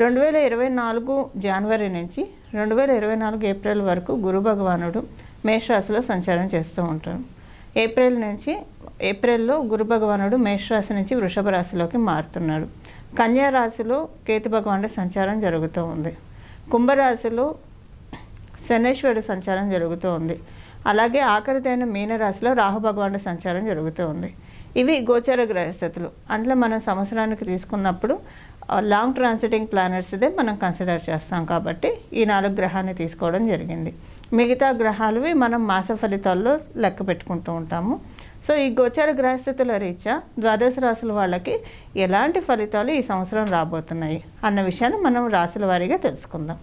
రెండు వేల ఇరవై నాలుగు జనవరి నుంచి రెండు వేల ఇరవై నాలుగు ఏప్రిల్ వరకు గురు భగవానుడు మేషరాశిలో సంచారం చేస్తూ ఉంటాడు ఏప్రిల్ నుంచి ఏప్రిల్లో గురు భగవానుడు మేషరాశి నుంచి వృషభ రాశిలోకి మారుతున్నాడు. కన్యా రాశిలో కేతు భగవానుడి సంచారం జరుగుతూ ఉంది. కుంభరాశిలో శనేశ్వరుడు సంచారం జరుగుతూ ఉంది. అలాగే ఆఖరిదైన మీనరాశిలో రాహు భగవానుడి సంచారం జరుగుతూ ఉంది. ఇవి గోచర గ్రహస్థితులు. అందులో మనం సంవత్సరానికి తీసుకున్నప్పుడు లాంగ్ ట్రాన్సిటింగ్ ప్లానెట్స్ ఇదే మనం కన్సిడర్ చేస్తాం కాబట్టి ఈ నాలుగు గ్రహాన్ని తీసుకోవడం జరిగింది. మిగతా గ్రహాలవి మనం మాస ఫలితాల్లో లెక్క పెట్టుకుంటూ ఉంటాము. సో ఈ గోచర గ్రహస్థితుల రీత్యా ద్వాదశ రాశుల వాళ్ళకి ఎలాంటి ఫలితాలు ఈ సంవత్సరం రాబోతున్నాయి అన్న విషయాన్ని మనం రాశుల వారీగా తెలుసుకుందాం.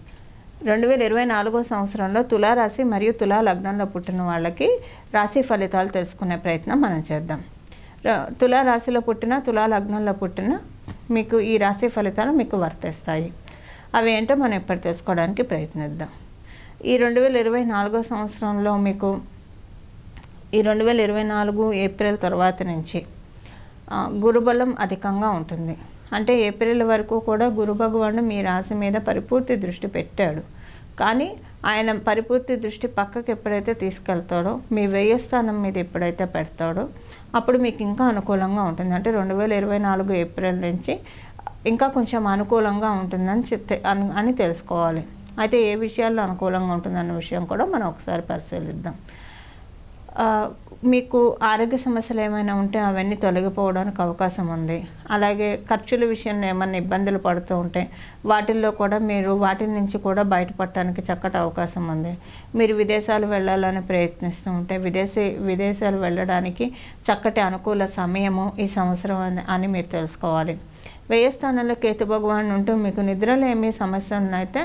రెండు వేల ఇరవై నాలుగో సంవత్సరంలో తులారాశి మరియు తులా లగ్నంలో పుట్టిన వాళ్ళకి రాశి ఫలితాలు తెలుసుకునే ప్రయత్నం మనం చేద్దాం. తులా రాశిలో పుట్టిన తులా లగ్నంలో పుట్టిన మీకు ఈ రాశి ఫలితాలు మీకు వర్తిస్తాయి. అవి ఏంటో మనం ఇప్పుడు తెలుసుకోవడానికి ప్రయత్నిద్దాం. ఈ రెండు వేల ఇరవై నాలుగో సంవత్సరంలో మీకు ఈ రెండు వేల ఇరవై నాలుగు ఏప్రిల్ తర్వాత నుంచి గురుబలం అధికంగా ఉంటుంది. అంటే ఏప్రిల్ వరకు కూడా గురు భగవానుడు మీ రాశి మీద పరిపూర్తి దృష్టి పెట్టాడు. కానీ ఆయన పరిపూర్తి దృష్టి పక్కకి ఎప్పుడైతే తీసుకెళ్తాడో మీ వ్యయ స్థానం మీద ఎప్పుడైతే పెడతాడో అప్పుడు మీకు ఇంకా అనుకూలంగా ఉంటుంది. అంటే రెండు వేల ఇరవై నాలుగు ఏప్రిల్ నుంచి ఇంకా కొంచెం అనుకూలంగా ఉంటుందని చెప్తే అని అని తెలుసుకోవాలి. అయితే ఏ విషయాల్లో అనుకూలంగా ఉంటుందన్న విషయం కూడా మనం ఒకసారి పరిశీలిద్దాం. మీకు ఆరోగ్య సమస్యలు ఏమైనా ఉంటే అవన్నీ తొలగిపోవడానికి అవకాశం ఉంది. అలాగే ఖర్చుల విషయంలో ఏమైనా ఇబ్బందులు పడుతూ ఉంటే వాటిల్లో కూడా మీరు వాటి నుంచి కూడా బయటపడటానికి చక్కటి అవకాశం ఉంది. మీరు విదేశాలు వెళ్ళాలని ప్రయత్నిస్తూ ఉంటే విదేశీ విదేశాలు వెళ్ళడానికి చక్కటి అనుకూల సమయము ఈ సంవత్సరం అని అని మీరు తెలుసుకోవాలి. వ్యయస్థానంలో కేతు భగవాన్ ఉంటూ మీకు నిద్రలో ఏమీ సమస్యలను అయితే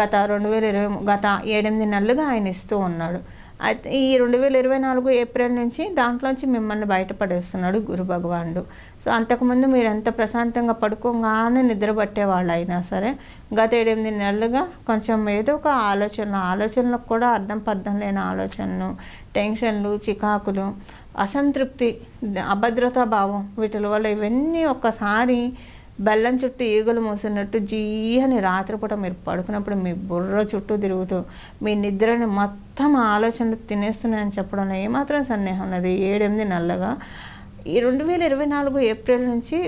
గత రెండు వేల ఇరవై గత ఏడెనిమిది నెలలుగా ఆయన ఇస్తూ ఉన్నాడు. అయితే ఈ రెండు వేల ఇరవై నాలుగు ఏప్రిల్ నుంచి దాంట్లోంచి మిమ్మల్ని బయటపడేస్తున్నాడు గురు భగవానుడు. సో అంతకుముందు మీరు ఎంత ప్రశాంతంగా పడుకోగానే నిద్రపట్టేవాళ్ళు అయినా సరే గత ఏడెనిమిది నెలలుగా కొంచెం ఏదో ఒక ఆలోచన ఆలోచనలకు కూడా అర్థం పర్థం లేని ఆలోచనలు టెన్షన్లు చికాకులు అసంతృప్తి అభద్రతా భావం వీటి వల్ల ఇవన్నీ ఒక్కసారి బెల్లం చుట్టూ ఈగలు మూసినట్టు జీ అని రాత్రిపూట మీరు పడుకున్నప్పుడు మీ బుర్ర చుట్టూ తిరుగుతూ మీ నిద్రని మొత్తం ఆలోచనలు తినేస్తున్నాయని చెప్పడంలో ఏమాత్రం సందేహం లేదు. ఏడెనిమిది నల్లగా ఈ రెండు వేల ఇరవై నాలుగు ఏప్రిల్ నుంచి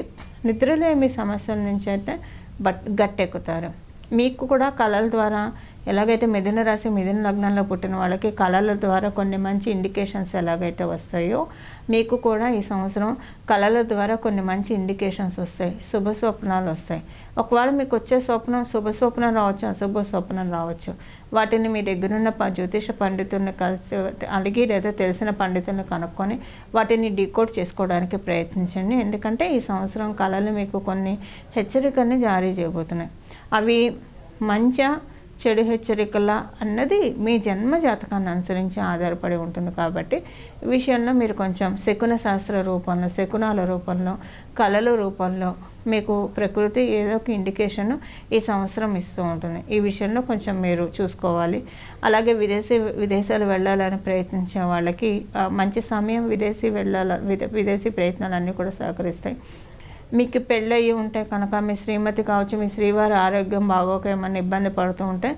నిద్రలేమి సమస్యల నుంచి అయితే బట్ గట్టెక్కుతారు. మీకు కూడా కళల ద్వారా ఎలాగైతే మిథున రాశి మిథున లగ్నంలో పుట్టిన వాళ్ళకి కళల ద్వారా కొన్ని మంచి ఇండికేషన్స్ ఎలాగైతే వస్తాయో మీకు కూడా ఈ సంవత్సరం కళల ద్వారా కొన్ని మంచి ఇండికేషన్స్ వస్తాయి. శుభ స్వప్నాలు వస్తాయి. ఒకవేళ మీకు వచ్చే స్వప్నం శుభ స్వప్నం రావచ్చు అశుభ స్వప్నం రావచ్చు. వాటిని మీ దగ్గరున్న జ్యోతిష పండితుల్ని కలిసి అడిగి లేదా తెలిసిన పండితుల్ని కనుక్కొని వాటిని డీకోడ్ చేసుకోవడానికి ప్రయత్నించండి. ఎందుకంటే ఈ సంవత్సరం కళలు మీకు కొన్ని హెచ్చరికల్ని జారీ చేయబోతున్నాయి. అవి మంచి చెడు హెచ్చరికల అన్నది మీ జన్మ జాతకాన్ని అనుసరించి ఆధారపడి ఉంటుంది కాబట్టి ఈ విషయంలో మీరు కొంచెం శకున శాస్త్ర రూపంలో శకునాల రూపంలో కళల రూపంలో మీకు ప్రకృతి ఏదో ఒక ఇండికేషన్ ఈ సంవత్సరం ఇస్తూ ఉంటుంది. ఈ విషయంలో కొంచెం మీరు చూసుకోవాలి. అలాగే విదేశీ విదేశాలు వెళ్ళాలని ప్రయత్నించే వాళ్ళకి మంచి సమయం విదేశీ వెళ్ళాల విదే- విదేశీ ప్రయత్నాలన్నీ కూడా సహకరిస్తాయి. మీకు పెళ్ళయి ఉంటే కనుక మీ శ్రీమతి కావచ్చు మీ శ్రీవారి ఆరోగ్యం బాగోక ఏమైనా ఇబ్బంది పడుతూ ఉంటే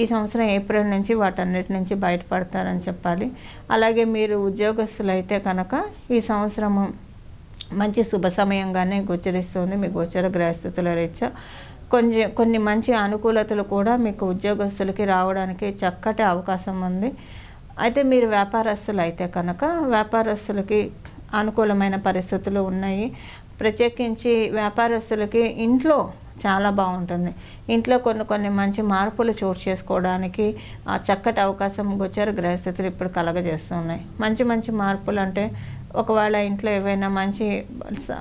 ఈ సంవత్సరం ఏప్రిల్ నుంచి వాటన్నిటి నుంచి బయటపడతారని చెప్పాలి. అలాగే మీరు ఉద్యోగస్తులు అయితే కనుక ఈ సంవత్సరము మంచి శుభ సమయంగానే గోచరిస్తుంది. మీ గోచర గ్రహస్థితుల రీత్యా కొన్ని కొన్ని మంచి అనుకూలతలు కూడా మీకు ఉద్యోగస్తులకి రావడానికి చక్కటి అవకాశం ఉంది. అయితే మీరు వ్యాపారస్తులు అయితే కనుక వ్యాపారస్తులకి అనుకూలమైన పరిస్థితులు ఉన్నాయి. ప్రత్యేకించి వ్యాపారస్తులకి ఇంట్లో చాలా బాగుంటుంది. ఇంట్లో కొన్ని కొన్ని మంచి మార్పులు చోటు చేసుకోవడానికి ఆ చక్కటి అవకాశం గోచర గ్రహస్థితులు ఇప్పుడు కలగజేస్తున్నాయి. మంచి మంచి మార్పులు అంటే ఒకవేళ ఇంట్లో ఏవైనా మంచి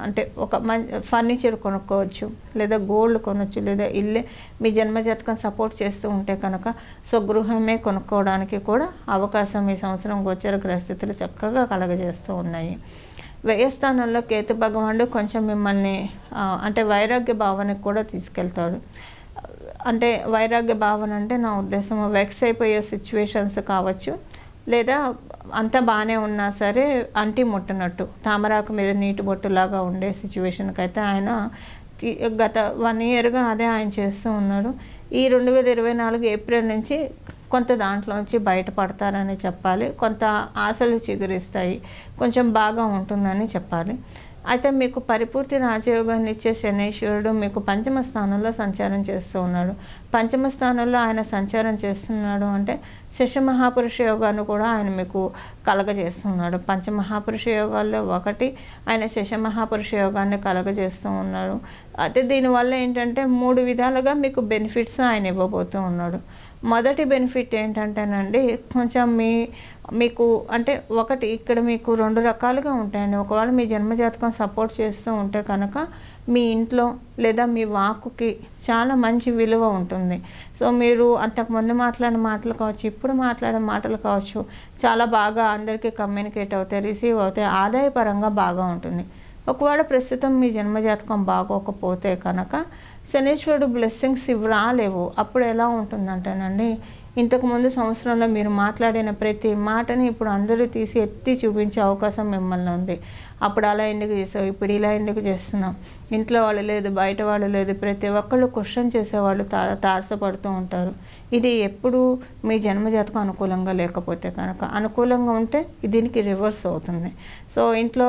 అంటే ఒక మంచి ఫర్నిచర్ కొనుక్కోవచ్చు లేదా గోల్డ్ కొనవచ్చు లేదా ఇల్లే మీ జన్మజాతకం సపోర్ట్ చేస్తూ ఉంటే కనుక సో గృహమే కొనుక్కోవడానికి కూడా అవకాశం ఈ సంవత్సరం గోచర గ్రహస్థితులు చక్కగా కలగజేస్తూ ఉన్నాయి. వ్యయస్థానంలో కేతు భగవానుడు కొంచెం మిమ్మల్ని అంటే వైరాగ్య భావనకు కూడా తీసుకెళ్తాడు. అంటే వైరాగ్య భావన అంటే నా ఉద్దేశం వెక్స్ అయిపోయే సిచ్యువేషన్స్ కావచ్చు. లేదా అంత బాగానే ఉన్నా సరే అంటి ముట్టనట్టు. తామరాకు మీద నీటి బొట్టులాగా ఉండే సిచ్యువేషన్కి అయితే ఆయన గత వన్ ఇయర్గా అదే ఆయన చేస్తూ ఉన్నారు. ఈ రెండు వేల ఇరవై నాలుగు ఏప్రిల్ నుంచి కొంత దాంట్లోంచి బయటపడతారని చెప్పాలి. కొంత ఆశలు చిగురిస్తాయి. కొంచెం బాగా ఉంటుందని చెప్పాలి. అయితే మీకు పరిపూర్తి రాజయోగాన్ని ఇచ్చే శనేశ్వరుడు మీకు పంచమ స్థానంలో సంచారం చేస్తూ ఉన్నాడు. పంచమ స్థానంలో ఆయన సంచారం చేస్తున్నాడు అంటే శశమహాపురుష యోగాన్ని కూడా ఆయన మీకు కలగజేస్తున్నాడు. పంచమహాపురుష యోగాల్లో ఒకటి ఆయన శశమహాపురుష యోగాన్ని కలగజేస్తూ ఉన్నాడు. అయితే దీనివల్ల ఏంటంటే మూడు విధాలుగా మీకు బెనిఫిట్స్ ఆయన ఇవ్వబోతూ ఉన్నాడు. మొదటి బెనిఫిట్ ఏంటంటేనండి కొంచెం మీ మీకు అంటే ఒకటి ఇక్కడ మీకు రెండు రకాలుగా ఉంటాయండి. ఒకవేళ మీ జన్మజాతకం సపోర్ట్ చేస్తూ ఉంటే కనుక మీ ఇంట్లో లేదా మీ వాక్కుకి చాలా మంచి విలువ ఉంటుంది. సో మీరు అంతకుముందు మాట్లాడిన మాటలు కావచ్చు ఇప్పుడు మాట్లాడే మాటలు కావచ్చు చాలా బాగా అందరికీ కమ్యూనికేట్ అవుతాయి రిసీవ్ అవుతాయి ఆదాయపరంగా బాగా ఉంటుంది. ఒకవేళ ప్రస్తుతం మీ జన్మజాతకం బాగోకపోతే కనుక శనీశ్వరుడు బ్లెస్సింగ్స్ ఇవి రాలేవు. అప్పుడు ఎలా ఉంటుందంటేనండి ఇంతకుముందు సంవత్సరంలో మీరు మాట్లాడిన ప్రతి మాటని ఇప్పుడు అందరూ తీసి ఎత్తి చూపించే అవకాశం మిమ్మల్ని ఉంది. అప్పుడు అలా ఎందుకు చేసావు? ఇప్పుడు ఇలా ఎందుకు చేస్తున్నావు? ఇంట్లో వాళ్ళు లేదు బయట వాళ్ళు లేదు ప్రతి ఒక్కళ్ళు క్వశ్చన్ చేసేవాళ్ళు తా తారసపడుతూ ఉంటారు. ఇది ఎప్పుడు మీ జన్మజాతకం అనుకూలంగా లేకపోతే కనుక అనుకూలంగా ఉంటే దీనికి రివర్స్ అవుతుంది. సో ఇంట్లో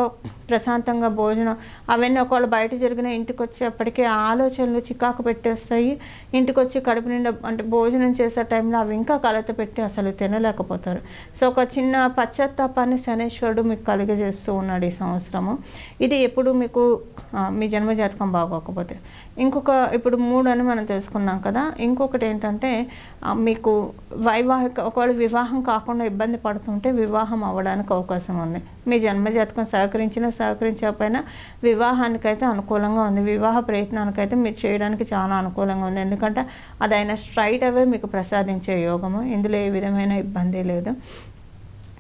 ప్రశాంతంగా భోజనం అవన్నీ ఒకవేళ బయట జరిగిన ఇంటికి వచ్చేప్పటికీ ఆలోచనలు చికాకు పెట్టేస్తాయి. ఇంటికి వచ్చి కడుపు నిండా అంటే భోజనం చేసే టైంలో అవి ఇంకా కలత పెట్టి అసలు తినలేకపోతారు. సో ఒక చిన్న పశ్చాత్తాపాన్ని శనేశ్వరుడు మీకు కలిగజేస్తూ ఉన్నాడు ఈ సంవత్సరం. సంవత్సరము. ఇది ఎప్పుడు మీకు మీ జన్మ జాతకం బాగోకపోతే. ఇంకొక ఇప్పుడు మూడు అని మనం తెలుసుకున్నాం కదా. ఇంకొకటి ఏంటంటే మీకు వైవాహిక ఒకవేళ వివాహం కాకుండా ఇబ్బంది పడుతుంటే వివాహం అవ్వడానికి అవకాశం ఉంది. మీ జన్మజాతకం సహకరించినా సహకరించకపోయినా వివాహానికైతే అనుకూలంగా ఉంది. వివాహ ప్రయత్నానికైతే మీరు చేయడానికి చాలా అనుకూలంగా ఉంది. ఎందుకంటే అది ఆయన స్ట్రైట్ అవే మీకు ప్రసాదించే యోగము. ఇందులో ఏ విధమైన ఇబ్బంది లేదు.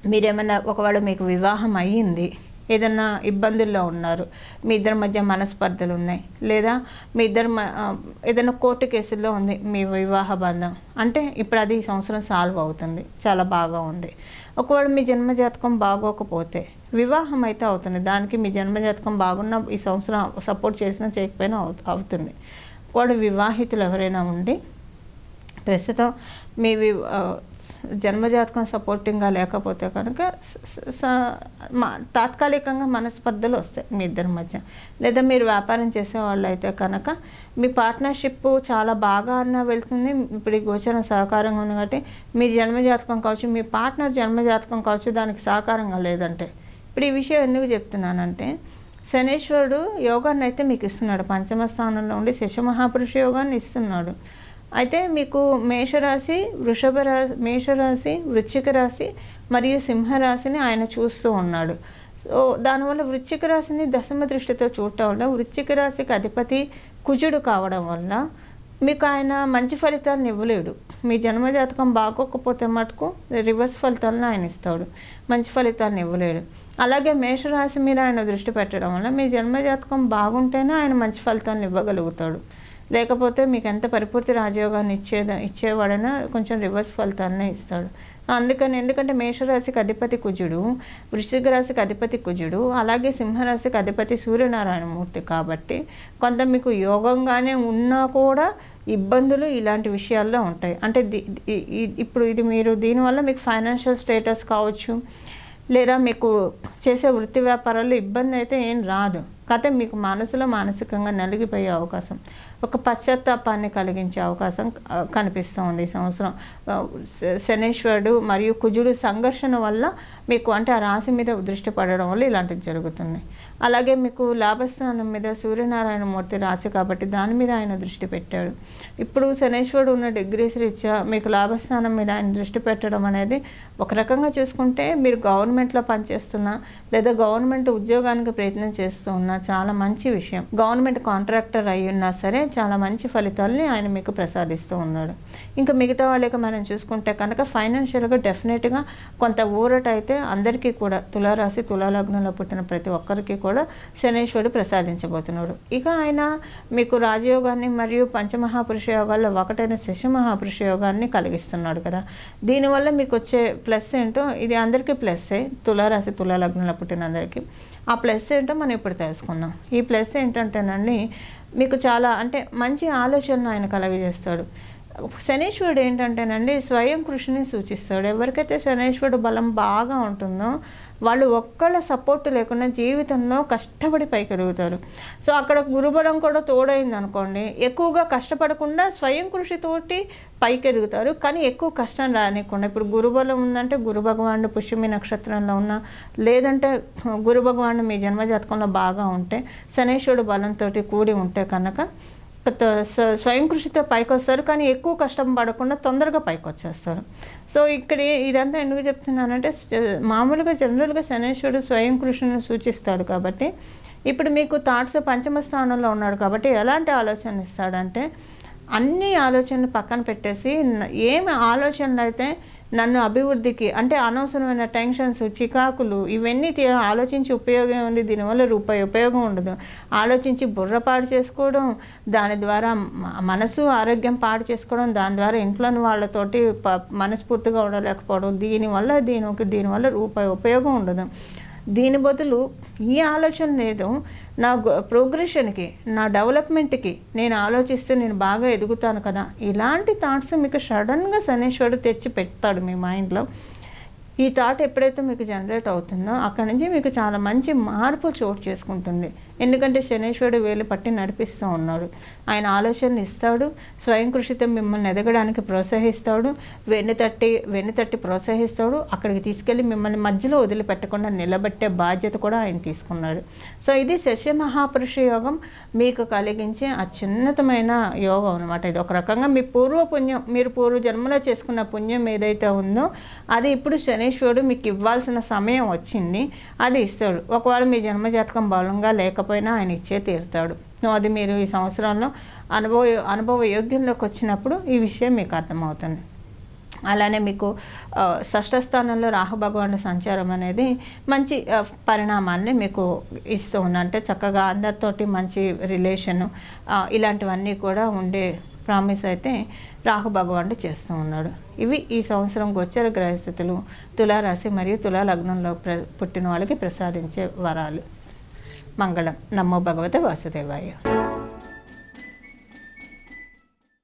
మీరేమన్నా ఒకవేళ మీకు వివాహం అయ్యింది ఏదన్నా ఇబ్బందుల్లో ఉన్నారు. మీ ఇద్దరి మధ్య మనస్పర్ధలు ఉన్నాయి. లేదా మీ ఇద్దరు మ- ఏదైనా కోర్టు కేసుల్లో ఉంది మీ వివాహ బంధం. అంటే ఇప్పుడు అది ఈ సంవత్సరం సాల్వ్ అవుతుంది. చాలా బాగా ఉంది. ఒకవేళ మీ జన్మజాతకం బాగోకపోతే వివాహం అయితే అవుతుంది. దానికి మీ జన్మజాతకం బాగున్న ఈ సంవత్సరం సపోర్ట్ చేసినా చేయకపోయినా అవు- అవుతుంది. ఒకవేళ వివాహితులు ఎవరైనా ఉండి ప్రస్తుతం మీ వి- జన్మజాతకం సపోర్టింగ్గా లేకపోతే కనుక స- మా తాత్కాలికంగా మనస్పర్ధలు వస్తాయి మీ ఇద్దరి మధ్య. లేదా మీరు వ్యాపారం చేసేవాళ్ళు అయితే కనుక మీ పార్ట్నర్షిప్ చాలా బాగా అన్న వెళ్తుంది. ఇప్పుడు ఈ గోచరం సహకారంగా ఉంది కాబట్టి మీ జన్మజాతకం కావచ్చు మీ పార్ట్నర్ జన్మజాతకం కావచ్చు దానికి సహకారంగా లేదంటే. ఇప్పుడు ఈ విషయం ఎందుకు చెప్తున్నానంటే శనేశ్వరుడు యోగాన్ని అయితే మీకు ఇస్తున్నాడు. పంచమ స్థానంలో ఉండి శశమహాపురుష యోగాన్ని ఇస్తున్నాడు. అయితే మీకు మేషరాశి వృషభ రాశి మేషరాశి వృశ్చిక రాశి మరియు సింహరాశిని ఆయన చూస్తూ ఉన్నాడు. సో దానివల్ల వృశ్చిక రాశిని దశమ దృష్టితో చూడటం వల్ల వృశ్చిక రాశికి అధిపతి కుజుడు కావడం వల్ల మీకు ఆయన మంచి ఫలితాలను ఇవ్వలేడు. మీ జన్మజాతకం బాగోకపోతే మటుకు రివర్స్ ఫలితాలను ఆయన ఇస్తాడు. మంచి ఫలితాలను ఇవ్వలేడు. అలాగే మేషరాశి మీద ఆయన దృష్టి పెట్టడం వల్ల మీ జన్మజాతకం బాగుంటేనే ఆయన మంచి ఫలితాలను ఇవ్వగలుగుతాడు. లేకపోతే మీకు ఎంత పరిపూర్తి రాజయోగాన్ని ఇచ్చేద ఇచ్చేవాడైనా కొంచెం రివర్స్ ఫలితాన్నే ఇస్తాడు. అందుకని ఎందుకంటే మేషరాశికి అధిపతి కుజుడు వృశ్చిక రాశికి అధిపతి కుజుడు అలాగే సింహరాశికి అధిపతి సూర్యనారాయణమూర్తి కాబట్టి కొంత మీకు యోగంగానే ఉన్నా కూడా ఇబ్బందులు ఇలాంటి విషయాల్లో ఉంటాయి. అంటే ఇప్పుడు ఇది మీరు దీనివల్ల మీకు ఫైనాన్షియల్ స్టేటస్ కావచ్చు లేదా మీకు చేసే వృత్తి వ్యాపారాల్లో ఇబ్బంది అయితే ఏం రాదు. కథ మీకు మనసులో మానసికంగా నలిగిపోయే అవకాశం ఒక పశ్చాత్తాపాన్ని కలిగించే అవకాశం కనిపిస్తుంది ఈ సంవత్సరం. శనీశ్వరుడు మరియు కుజుడు సంఘర్షణ వల్ల మీకు అంటే ఆ రాశి మీద దృష్టి పడడం వల్ల ఇలాంటివి జరుగుతుంది అలాగే మీకు లాభస్థానం మీద సూర్యనారాయణ మూర్తి రాశి కాబట్టి దాని మీద ఆయన దృష్టి పెట్టాడు. ఇప్పుడు శనేశ్వరుడు ఉన్న డిగ్రీస్ రీత్యా మీకు లాభస్థానం మీద ఆయన దృష్టి పెట్టడం అనేది ఒక రకంగా చూసుకుంటే మీరు గవర్నమెంట్లో పనిచేస్తున్నా లేదా గవర్నమెంట్ ఉద్యోగానికి ప్రయత్నం చేస్తూ ఉన్నా చాలా మంచి విషయం. గవర్నమెంట్ కాంట్రాక్టర్ అయి ఉన్నా సరే చాలా మంచి ఫలితాలని ఆయన మీకు ప్రసాదిస్తూ ఉన్నాడు. ఇంకా మిగతా వాళ్ళకి మనం చూసుకుంటే కనుక ఫైనాన్షియల్గా డెఫినెట్గా కొంత ఊరట అయితే అందరికీ కూడా తులారాశి తులాలగ్నంలో పుట్టిన ప్రతి ఒక్కరికి కూడా కూడా శనేశ్వరుడు ప్రసాదించబోతున్నాడు. ఇక ఆయన మీకు రాజయోగాన్ని మరియు పంచమహాపురుష యోగాల్లో ఒకటైన శశి మహాపురుష యోగాన్ని కలిగిస్తున్నాడు కదా. దీనివల్ల మీకు వచ్చే ప్లస్ ఏంటో ఇది అందరికీ ప్లస్సే తులారాశి తులాలగ్నంలో పుట్టిన అందరికీ. ఆ ప్లస్ ఏంటో మనం ఇప్పుడు తెలుసుకుందాం. ఈ ప్లస్ ఏంటంటేనండి మీకు చాలా అంటే మంచి ఆలోచనను ఆయన కలగజేస్తాడు. శనీశ్వరుడు ఏంటంటేనండి స్వయం కృషిని సూచిస్తాడు. ఎవరికైతే శనీశ్వరుడు బలం బాగా ఉంటుందో వాళ్ళు ఒక్కళ్ళ సపోర్ట్ లేకుండా జీవితంలో కష్టపడి పైకి ఎదుగుతారు సో అక్కడ గురుబలం కూడా తోడైంది అనుకోండి ఎక్కువగా కష్టపడకుండా స్వయం కృషితోటి పైకెదుగుతారు. కానీ ఎక్కువ కష్టం రానికుండా ఇప్పుడు గురుబలం ఉందంటే గురు భగవానుడు పుష్యమి నక్షత్రంలో ఉన్న లేదంటే గురు భగవానుడు మీ జన్మజాతకంలో బాగా ఉంటే శనేశ్వరుడు బలంతో కూడి ఉంటే కనుక స్వయం కృషితో పైకి వస్తారు కానీ ఎక్కువ కష్టం పడకుండా తొందరగా పైకి వచ్చేస్తారు సో ఇక్కడ ఇదంతా ఎందుకు చెప్తున్నానంటే మామూలుగా జనరల్గా శనేశ్వరుడు స్వయం కృషిని సూచిస్తాడు కాబట్టి ఇప్పుడు మీకు థాట్స్ పంచమ స్థానంలో ఉన్నాడు కాబట్టి ఎలాంటి ఆలోచన ఇస్తాడంటే అన్ని ఆలోచనలు పక్కన పెట్టేసి ఏమి ఆలోచనలు అయితే నన్ను అభివృద్ధికి అంటే అనవసరమైన టెన్షన్స్ చికాకులు ఇవన్నీ ఆలోచించి ఉపయోగం ఉంది దీనివల్ల రూపాయి ఉపయోగం ఉండదు. ఆలోచించి బుర్ర పాడు చేసుకోవడం దాని ద్వారా మనసు ఆరోగ్యం పాడు చేసుకోవడం దాని ద్వారా ఇంట్లోని వాళ్ళతోటి ప మనస్ఫూర్తిగా ఉండలేకపోవడం దీనివల్ల దీనికి దీనివల్ల రూపాయి ఉపయోగం ఉండదు. దీని బదులు ఈ ఆలోచన లేదు నా ప్రోగ్రెషన్కి నా డెవలప్మెంట్కి నేను ఆలోచిస్తే నేను బాగా ఎదుగుతాను కదా. ఇలాంటి థాట్స్ మీకు సడన్గా శనేశ్వరుడు తెచ్చి పెడతాడు మీ మైండ్లో ఈ థాట్ ఎప్పుడైతే మీకు జనరేట్ అవుతుందో అక్కడి నుంచి మీకు చాలా మంచి మార్పు చోటు చేసుకుంటుంది. ఎందుకంటే శనేశ్వరుడు వేలు పట్టి నడిపిస్తూ ఉన్నాడు. ఆయన ఆలోచనలు ఇస్తాడు. స్వయం కృషితో మిమ్మల్ని ఎదగడానికి ప్రోత్సహిస్తాడు. వెన్ను తట్టి వెన్ను తట్టి ప్రోత్సహిస్తాడు. అక్కడికి తీసుకెళ్ళి మిమ్మల్ని మధ్యలో వదిలిపెట్టకుండా నిలబెట్టే బాధ్యత కూడా ఆయన తీసుకున్నాడు. సో ఇది శశి మహాపురుష యోగం. మీకు కలిగించే అత్యున్నతమైన యోగం అనమాట ఇది. ఒక రకంగా మీ పూర్వ పుణ్యం మీరు పూర్వ జన్మలో చేసుకున్న పుణ్యం ఏదైతే ఉందో అది ఇప్పుడు శనీశ్వరుడు మీకు ఇవ్వాల్సిన సమయం వచ్చింది అది ఇస్తాడు. ఒకవేళ మీ జన్మజాతకం బలంగా లేకపోయినా ఆయన ఇచ్చే తీరుతాడు. అది మీరు ఈ సంవత్సరంలో అనుభవ అనుభవ యోగ్యంలోకి వచ్చినప్పుడు ఈ విషయం మీకు అర్థమవుతుంది. అలానే మీకు షష్ఠస్థానంలో స్థానంలో రాహు సంచారం అనేది మంచి పరిణామాన్ని పరిణామాల్ని మీకు ఇస్తూ ఉంది. అంటే చక్కగా అందరితోటి మంచి రిలేషను ఇలాంటివన్నీ కూడా ఉండే ప్రామిస్ అయితే రాహు భగవానుడు చేస్తూ ఉన్నాడు. ఇవి ఈ సంవత్సరం గోచర గ్రహస్థితులు తులారాశి మరియు తులా లగ్నంలో ప్ర పుట్టిన వాళ్ళకి ప్రసాదించే వరాలు. మంగళం. నమో భగవతే వాసుదేవాయ.